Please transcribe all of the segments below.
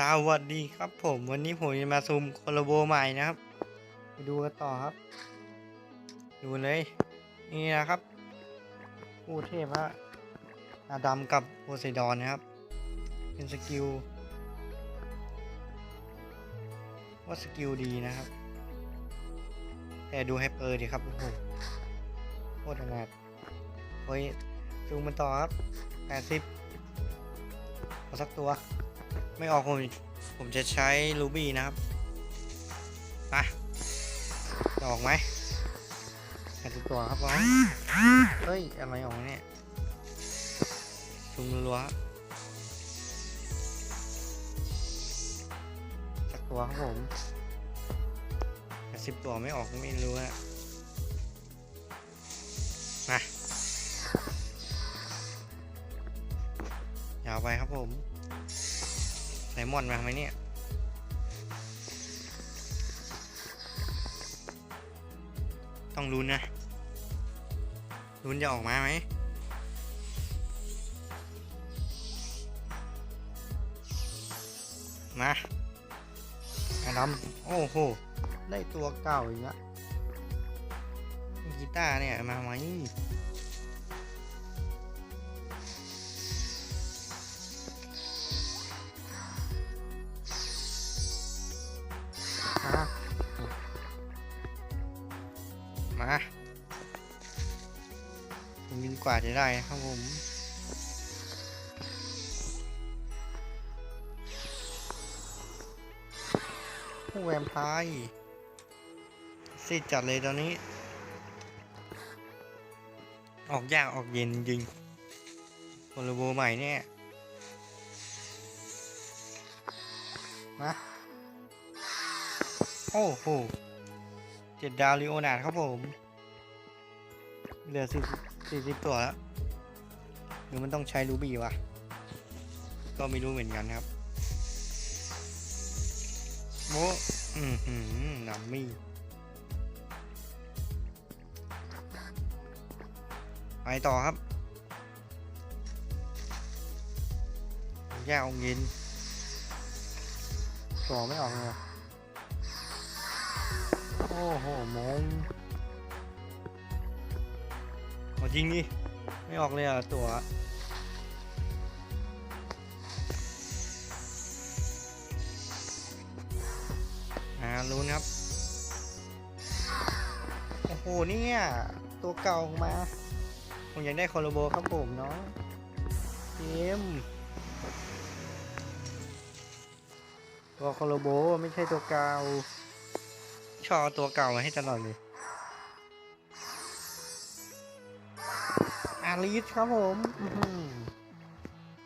สวัสดีครับผมวันนี้ผมจะมาซูมโคโลโบใหม่นะครับไปดูกันต่อครับ ดูเลย นี่นะครับผู้เทพฮะอาดัมกับโพไซดอนนะครับ เป็นสกิลว่าสกิลดีนะครับ แต่ดูให้เปิดดีครับโอ้โหโคตรอนาถเฮ้ยซูมมันต่อครับแปดสิบเอาสักตัว ไม่ออกผมผมจะใช้รูบี้นะครับไปจะออกไหมแปดสิบตัวครับน้อเฮ้ย อะไรออกเนี่ยชุมรัวสักตัวครับผมสิบตัวไม่ออกไม่รู้อะมายาวไปครับผม มอนมาไหมเนี่ยต้องลุ้นนะลุ้นจะออกมาไหมมาอาดำโอ้โห ได้ตัวเก่าอีกแล้วกีตาร์เนี่ย มาไหม กว่าจะได้ครับผมผู้แวมไพร์สิจัดเลยตอนนี้ ออกยากออกเย็นจริงโคโลโบใหม่เนี่ยมาโอ้โหเจ็ดดาวลิโอนาดครับผม เหลือสี่สี่สิบตัวแล้วหรือมันต้องใช้รูบี้วะ ก็ไม่รู้เหมือนกันครับโมอืมหืมนัมมี่ไปต่อครับแยกองค์ยินต่อไม่ออกเลยโอ้โหมง จริงดิไม่ออกเลยอะตัวอ่าลุ้นครับ โอ้โหเนี่ย ตัวเก่ามา ผมอยากได้คอร์โบครับผมเนาะเกมตัวคอร์โบไม่ใช่ตัวเก่าชอบตัวเก่ามาให้ตลอดเลย อาริสครับผม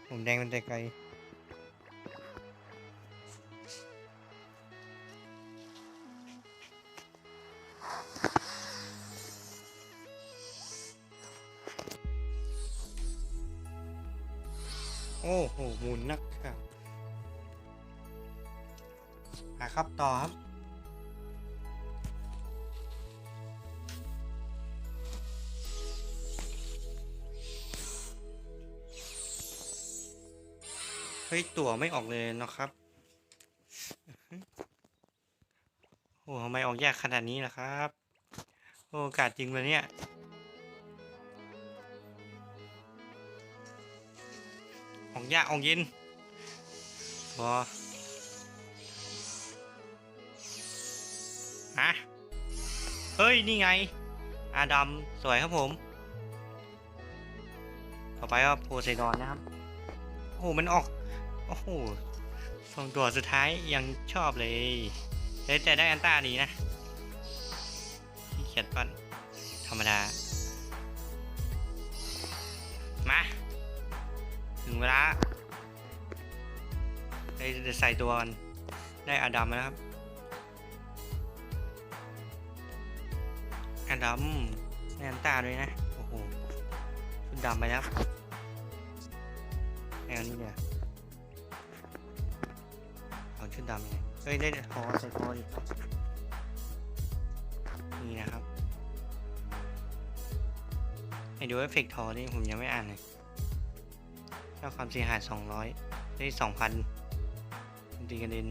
ผมแดงเป็นแต่ไกลโอ้โหหมุนนักครับหาครับต่อครับ เฮ้ย ตั๋วไม่ออกเลยนะครับโอ้ทำไมออกยากขนาดนี้ล่ะครับ โอกาสจริงเลยเนี่ยออกยากออกเย็นบอฮะเฮ้ย นี่ไง อาดัมสวยครับผม ต่อไปก็โพไซดอนนะครับ โอ้โห มันออก โอ้โหสองตัวสุดท้ายยังชอบเลยเฮ้แต่ได้อันต้าดีนะที่เขียนปั้นธรรมดา มา ถึงเวลาได้จะใส่ตัวกันได้อาดัมแล้วครับ อาดัมได้อันต้าด้วยนะ โอ้โหชุดดำไปแล้วแอนนี่เนี่ย ดดำไงเฮ้ยได้คอใส่คอดินี่นะครับให้ดูเอฟเฟกต์ทอนี่ผมยังไม่อ่านเลยค่าความเสียหาย200 ได้ 2,000ตีกระเด็น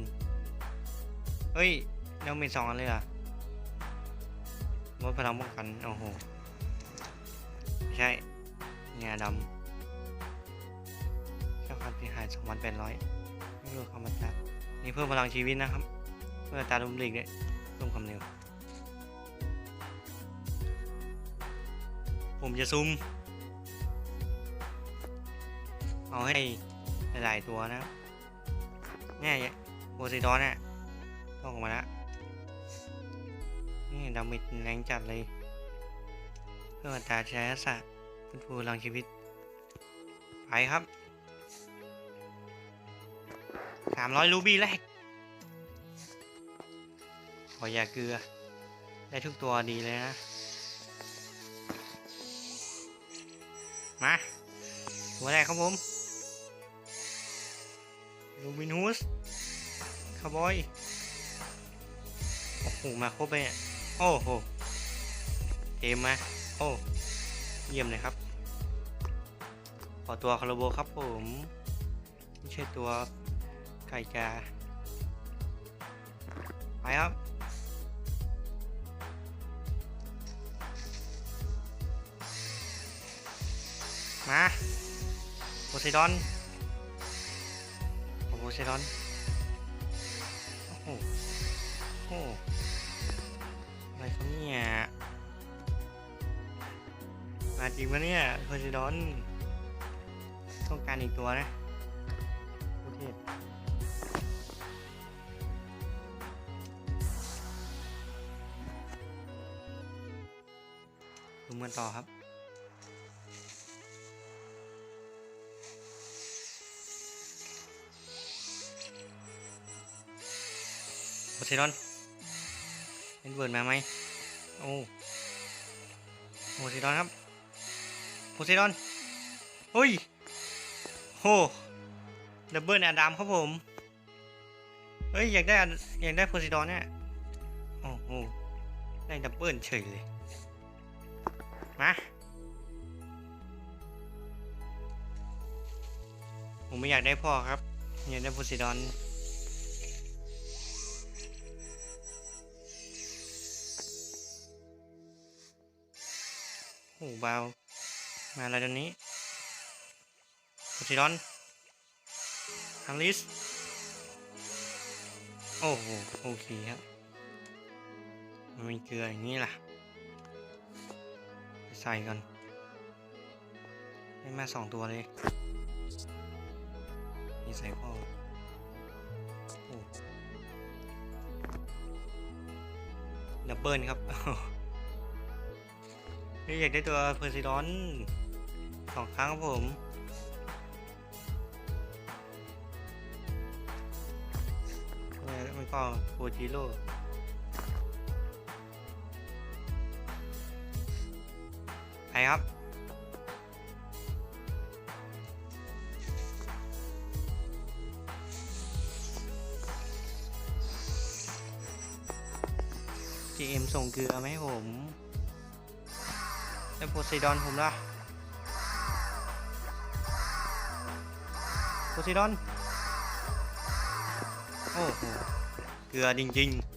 เฮ้ยเรามีสองอันเลยเหรอะลดพลังป้องกัน โอ้โหไม่ใช่เงาดำเจ้าคันที่หายสองพันแปดร้อยไม่รู้คำมันจะ นี่เพิ่มพลังชีวิตนะครับเพื่อตาลุมหลีกเนี่ยเพิ่มความเร็ว ผมจะซูมเอาให้หลาย ๆ ตัวนะเนี่ยโพไซดอนเนี่ยต้องออกมาแล้วนี่ดาเมจแรงจัดเลย เพื่อตาใช้ทักษะฟื้นฟูพลังชีวิต ไปครับ สามร้อยรูบี้แรกขออย่าเกลือ ได้ทุกตัวดีเลยนะ มา ตัวแรกครับผมลูมินูสคาร์บอย โอ้โห มาครบเลยอะโอ้โหเทมมา โอ้ เยี่ยมเลยครับ ขอตัวคาร์โบครับผม ไม่ใช่ตัว ไก่กา ไปครับมาโพไซดอนโอ้โพไซดอนโอ้โหโอ้โหอะไรครับเนี่ยมาจริงปะเนี่ยโพไซดอนต้องการอีกตัวนะโอเค ดูมันต่อครับโพไซดอนเป็นเบิร์ดมาไหมโอ้โพไซดอนครับโพไซดอนเฮ้ยโหดับเบิลอาดามครับผมเฮ้ยอยากได้อะอยากได้โพไซดอนเนี่ยโอ้โหได้ดับเบิลเฉยเลย มาผมไม่อยากได้พ่อครับ อยากได้โพไซดอนโอ้เบามาอะไรตอนนี้โพไซดอนฮังลิส โอ้โห โอเคครับมันมีเกลืออย่างนี้ล่ะ ใส่ก่อนได้มาสองตัวเลยนี่ใส่พ่อโอ้ดับเบิลครับเฮ้ยอยากได้ตัวเพอร์ซิดอนสองครั้งครับผมแล้วมันก็โคจิโร่ ครับ GM ส่งเกลือมาให้ผมแล้วโพไซดอนผมล่ะโพไซดอน โอ้โห เกลือจริง ๆ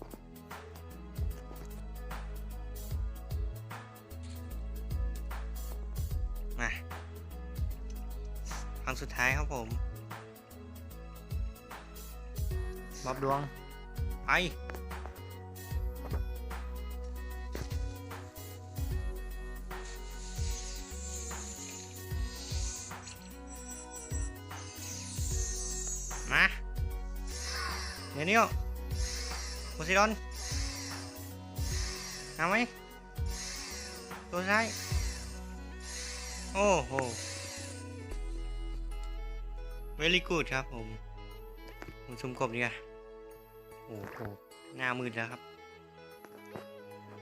บอบดวงไปมาเดี๋ยวนี้โพไซดอนเอาไหมตัวซ้ายโอ้โห very good ครับผม ผมชุมกบดีกว่า อ้โหหน้ามืดแล้วครับ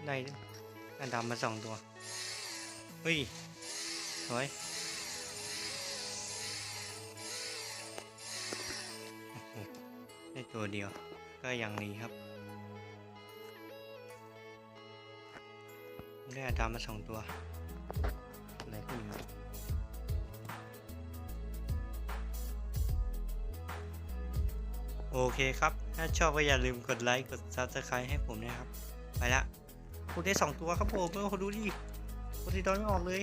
ได้ได้ดำมาสองตัว เฮ้ย สวยได้ตัวเดียว ก็อยังดีครับ ได้อาดามมาสองตัว อะไรพวกนี้โอเคครับ ถ้าชอบก็อย่าลืมกดไลค์กด subscribe ให้ผมนะครับ ไปละพูดได้สองตัวครับผมเออดูดิพูดที่ดอนไม่ออกเลย